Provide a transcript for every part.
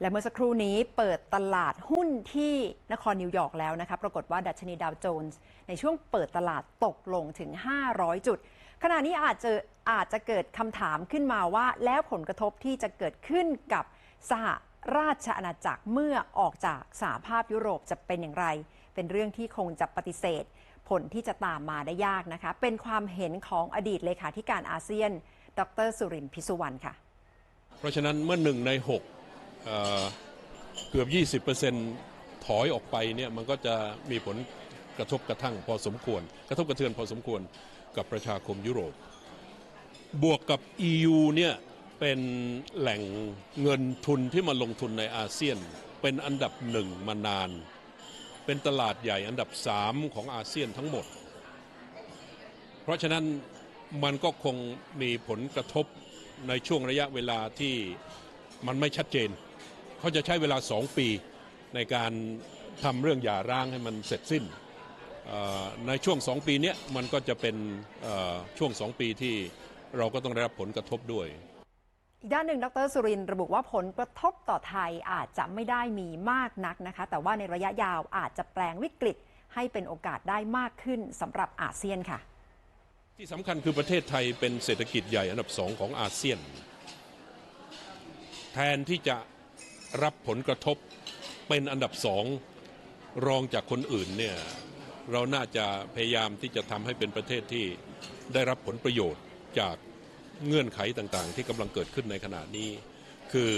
และเมื่อสักครู่นี้เปิดตลาดหุ้นที่นครนิวยอร์กแล้วนะคะ ปรากฏว่าดัชนีดาวโจนส์ในช่วงเปิดตลาดตกลงถึง 500 จุด ขณะนี้อาจจะอาจจะเกิดคำถามขึ้นมาว่า แล้วผลกระทบที่จะเกิดขึ้นกับสหราชอาณาจักรเมื่อออกจากสหภาพยุโรปจะเป็นอย่างไร เป็นเรื่องที่คงจะปฏิเสธ ผลที่จะตามมาได้ยากนะคะ เป็นความเห็นของอดีตเลขาธิการอาเซียน ดรสุรินทร์พิสุวรรณค่ะ เพราะฉะนั้นเมื่อหนึ่งในหก เอ่อเกือบ 20%ถอยออกไปเนี่ยมันก็จะมีผลกระทบกระทั่งพอสมควร กระทบกระเทือนพอสมควรกับประชาคมยุโรป บวกกับ EU เนี่ยเป็นแหล่งเงินทุนที่มาลงทุนในอาเซียน เป็นอันดับหนึ่งมานาน เป็นตลาดใหญ่อันดับสามของอาเซียนทั้งหมด เพราะฉะนั้นมันก็คงมีผลกระทบในช่วงระยะเวลาที่มันไม่ชัดเจน เขาจะใช้เวลาสองปีในการทำเรื่องหย่าร้างให้มันเสร็จสิ้นเอ่อในช่วงสองปีเนี้ยมันก็จะเป็นเอ่อช่วงสองปีที่เราก็ต้องได้รับผลกระทบด้วย อีกด้านหนึ่ง ดรสุรินทร์ระบุว่าผลกระทบต่อไทยอาจจะไม่ได้มีมากนักนะคะ แต่ว่าในระยะยาวอาจจะแปลงวิกฤตให้เป็นโอกาสได้มากขึ้นสำหรับอาเซียนค่ะ ที่สำคัญคือประเทศไทยเป็นเศรษฐกิจใหญ่อันดับสองของอาเซียน แทนที่จะ รับผลกระทบเป็นอันดับสองรองจากคนอื่นเนี่ยเราน่าจะพยายามที่จะทำให้เป็นประเทศที่ได้รับผลประโยชน์จากเงื่อนไขต่างๆ ที่กำลังเกิดขึ้นในขณะนี้ คือ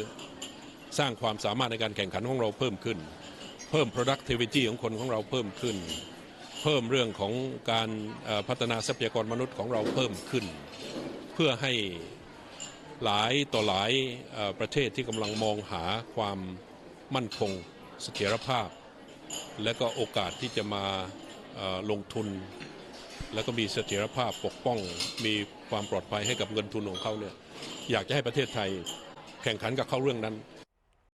สร้างความสามารถในการแข่งขันของเราเพิ่มขึ้น เพิ่ม productivity ของคนของเราเพิ่มขึ้น เพิ่มเรื่องของการพัฒนาทรัพยากรมนุษย์ของเราเพิ่มขึ้น เพื่อให้ หลายต่อหลายประเทศที่กำลังมองหาความมั่นคงเสถียรภาพ และก็โอกาสที่จะมาลงทุน แล้วก็มีเสถียรภาพปกป้อง มีความปลอดภัยให้กับเงินทุนของเขาเนี่ยอยากจะให้ประเทศไทยแข่งขันกับเขาเรื่องนั้น